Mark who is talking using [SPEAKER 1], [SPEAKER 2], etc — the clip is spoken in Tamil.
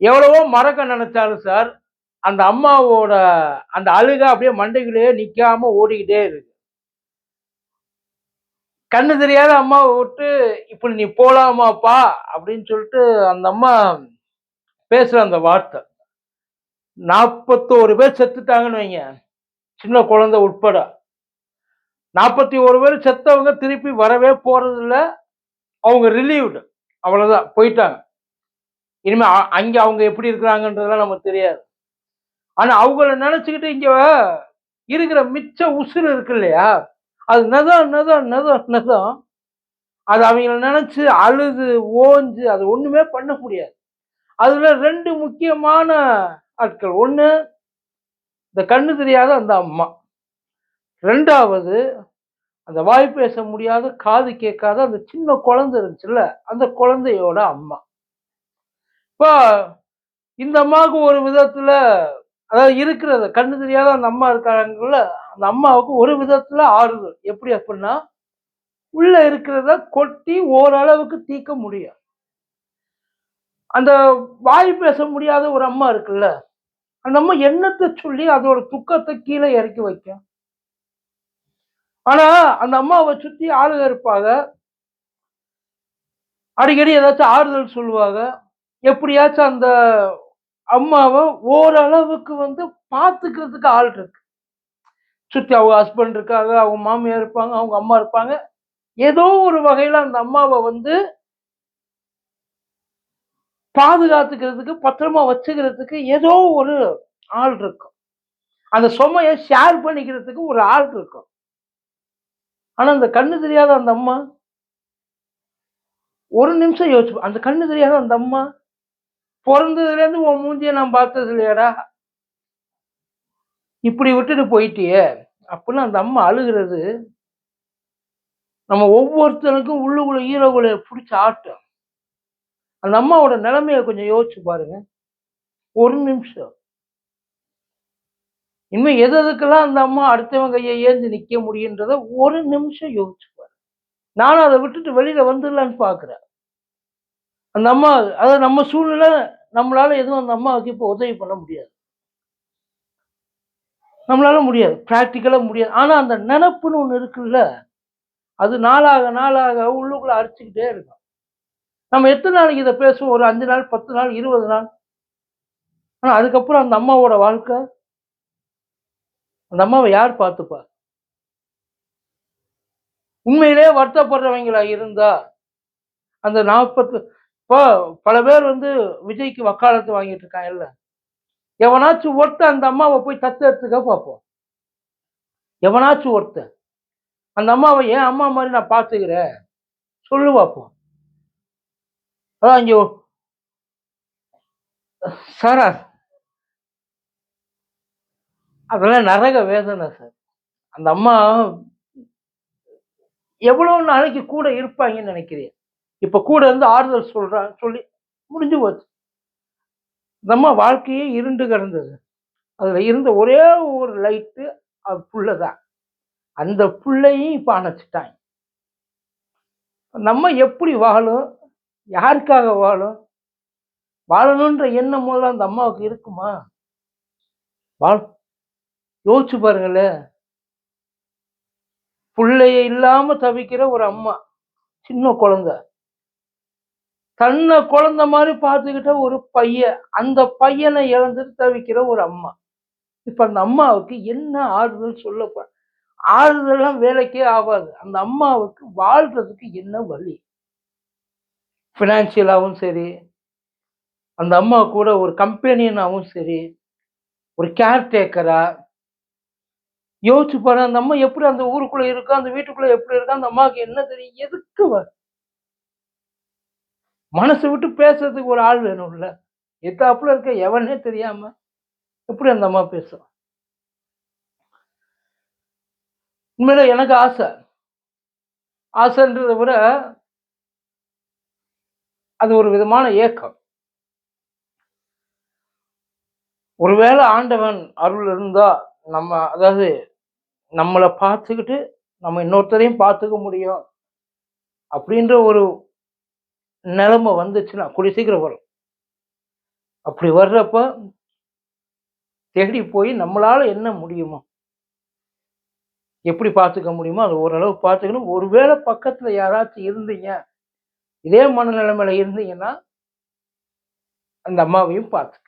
[SPEAKER 1] எவ்வளவோ மறக்க நினைச்சாலும் சார் அந்த அம்மாவோட அந்த அழுக அப்படியே மண்டைக்குள்ளேயே நிற்காம ஓடிக்கிட்டே இருக்கு. கண்ணு தெரியாத அம்மாவை விட்டு இப்படி நீ போலாமாப்பா? அப்படின்னு சொல்லிட்டு அந்த அம்மா பேசுற அந்த வார்த்தை. நாற்பத்தோரு பேர் செத்துட்டாங்கன்னு வைங்க சின்ன குழந்தை உட்பட. நாற்பத்தி ஒரு பேர் செத்தவங்க திருப்பி வரவே போகிறதில்ல அவங்க ரிலீவ்டு அவ்வளவுதான் போயிட்டாங்க. இனிமேல் அங்கே அவங்க எப்படி இருக்கிறாங்கன்றதெல்லாம் நமக்கு தெரியாது. ஆனால் அவங்கள நினச்சிக்கிட்டு இங்கே இருக்கிற மிச்ச உசுறு இருக்கு இல்லையா? அது நதம் நதம் நதம் நதம் அது அவங்கள நினச்சி அழுது ஓஞ்சு அது ஒன்றுமே பண்ண முடியாது. அதில் ரெண்டு முக்கியமான ஆட்கள். ஒன்று இந்த கண்ணு தெரியாத அந்த அம்மா. ரெண்டாவது அந்த வாய் பேச முடியாத காது கேட்காத அந்த சின்ன குழந்தை இருந்துச்சுல்ல அந்த குழந்தையோட அம்மா. இப்போ இந்த அம்மாவுக்கு ஒரு விதத்துல அதாவது இருக்கிறது கண்ணு தெரியாத அந்த அம்மா இருக்காங்கல்ல அந்த அம்மாவுக்கு ஒரு விதத்துல ஆறுதல். எப்படி அப்படின்னா உள்ள இருக்கிறத கொட்டி ஓரளவுக்கு தீர்க்க முடியும். அந்த வாய் பேச முடியாத ஒரு அம்மா இருக்குல்ல அந்த அம்மா எண்ணத்தை சொல்லி அதோட துக்கத்தை கீழே இறக்கி வைக்கும். ஆனா அந்த அம்மாவை சுத்தி ஆளுக இருப்பாங்க. அடிக்கடி ஏதாச்சும் ஆறுதல் சொல்லுவாங்க. எப்படியாச்சும் அந்த அம்மாவை ஓரளவுக்கு வந்து பார்த்துக்கிறதுக்கு ஆள் இருக்கு. சுத்தி அவங்க ஹஸ்பண்ட் இருக்காங்க அவங்க மாமியார் இருப்பாங்க அவங்க அம்மா இருப்பாங்க. ஏதோ ஒரு வகையில் அந்த அம்மாவை வந்து பாதுகாத்துக்கிறதுக்கு பத்திரமா வச்சுக்கிறதுக்கு ஏதோ ஒரு ஆள் இருக்கும். அந்த சுமையை ஷேர் பண்ணிக்கிறதுக்கு ஒரு ஆள் இருக்கும். ஆனா அந்த கண்ணு தெரியாத அந்த அம்மா ஒரு நிமிஷம் யோசிச்சு அந்த கண்ணு தெரியாத அந்த அம்மா பிறந்ததுல இருந்து உன் மூஞ்சிய நான் பார்த்தது இல்லையாடா. இப்படி விட்டுட்டு போயிட்டியே. அப்படின்னு அந்த அம்மா அழுகிறது. நம்ம ஒவ்வொருத்தனுக்கும் உள்ளுக்குள்ள ஈரோகுள்ள பிடிச்ச ஆட்டம். அந்த அம்மாவோட நிலைமையை கொஞ்சம் யோசிச்சு பாருங்க. ஒரு நிமிஷம். இனிமே எது எதுக்கெல்லாம் அந்த அம்மா அடுத்தவன் கையை ஏந்தி நிக்க முடியுன்றத ஒரு நிமிஷம் யோசிச்சு பாரு நானும் அதை விட்டுட்டு வெளியில வந்துடலான்னு பாக்குறேன் அந்த அம்மா அதை நம்ம சூழ்நிலை நம்மளால எதுவும் அந்த அம்மாவுக்கு இப்போ உதவி பண்ண முடியாது. நம்மளால முடியாது. ப்ராக்டிக்கலாக முடியாது. ஆனால் அந்த நினப்புன்னு ஒன்று இருக்குல்ல அது நாளாக நாளாக உள்ளுக்குள்ளே அரிச்சுக்கிட்டே இருக்கும். நம்ம எத்தனை நாளைக்கு இதை பேசுவோம்? ஒரு அஞ்சு நாள் பத்து நாள் இருபது நாள். ஆனால் அதுக்கப்புறம் அந்த அம்மாவோட வாழ்க்கை? அந்த அம்மாவை யார் பார்த்துப்பா? உண்மையிலே வருத்தப்படுறவங்களா இருந்தா அந்த நாற்பத்து இப்போ பல பேர் வந்து விஜய்க்கு வக்காலத்து வாங்கிட்டு இருக்காங்கல்ல. எவனாச்சும் ஒருத்தன் அந்த அம்மாவை போய் தத்து எடுத்துக்க பார்ப்போம். எவனாச்சும் ஒருத்தன். அந்த அம்மாவை ஏன் அம்மா மாதிரி நான் பார்த்துக்கிறேன்? சொல்லு பார்ப்போம். அதான் இங்க சாரா அதெல்லாம் நரக வேதனை சார். அந்த அம்மா எவ்வளவு நாளைக்கு கூட இருப்பாங்கன்னு நினைக்கிறேன். இப்ப கூட இருந்து ஆறுதல் சொல்றாங்க சொல்லி முடிஞ்சு போச்சு. நம்ம வாழ்க்கையே இருண்டு கிடந்தது. அதுல இருந்த ஒரே ஒரு லைட்டு அது புள்ளதான் அந்த புள்ளையும் இப்ப அணைச்சிட்டாங்க. நம்ம எப்படி வாழும்? யாருக்காக வாழும்? வாழணுன்ற எண்ணம் முதல்ல அந்த அம்மாவுக்கு இருக்குமா? வாழ் யோசிச்சு பாருங்களேன் பிள்ளைய இல்லாம தவிக்கிற ஒரு அம்மா சின்ன குழந்தை. தன்னை குழந்த மாதிரி பார்த்துக்கிட்ட ஒரு பையன் அந்த பையனை இழந்துட்டு தவிக்கிற ஒரு அம்மா. இப்போ அந்த அம்மாவுக்கு என்ன ஆறுதல் சொல்லப்ப ஆறுதல்லாம் வேலைக்கே ஆகாது. அந்த அம்மாவுக்கு வாழ்றதுக்கு என்ன வழி? ஃபினான்சியலாகவும் சரி அந்த அம்மா கூட ஒரு கம்பெனியனாகவும் சரி ஒரு கேர்டேக்கரா யோசிச்சு பாரு அந்த அம்மா எப்படி அந்த ஊருக்குள்ளே இருக்கா அந்த வீட்டுக்குள்ளே எப்படி இருக்கா அந்த அம்மாவுக்கு என்ன தெரியும்? எதுக்கு வரும் மனசு விட்டு பேசுறதுக்கு ஒரு ஆள் வேணும்ல. எத்தாப்புல இருக்க எவனே தெரியாம எப்படி அந்த அம்மா பேசும் உண்மையில எனக்கு ஆசை. ஆசைன்றதை விட அது ஒரு விதமான ஏக்கம். ஒருவேளை ஆண்டவன் அருள் இருந்தா நம்ம அதாவது நம்மளை பார்த்துக்கிட்டு நம்ம இன்னொருத்தரையும் பார்த்துக்க முடியும். அப்படின்ற ஒரு நிலைமை வந்துச்சுன்னா கூடிய சீக்கிரம் வரும். அப்படி வர்றப்ப தேடி போய் நம்மளால என்ன முடியுமோ எப்படி பார்த்துக்க முடியுமோ அதை ஓரளவு பார்த்துக்கணும். ஒருவேளை பக்கத்தில் யாராச்சும் இருந்தீங்க இதே மனநிலைமையில இருந்தீங்கன்னா அந்த அம்மாவையும் பார்த்துக்க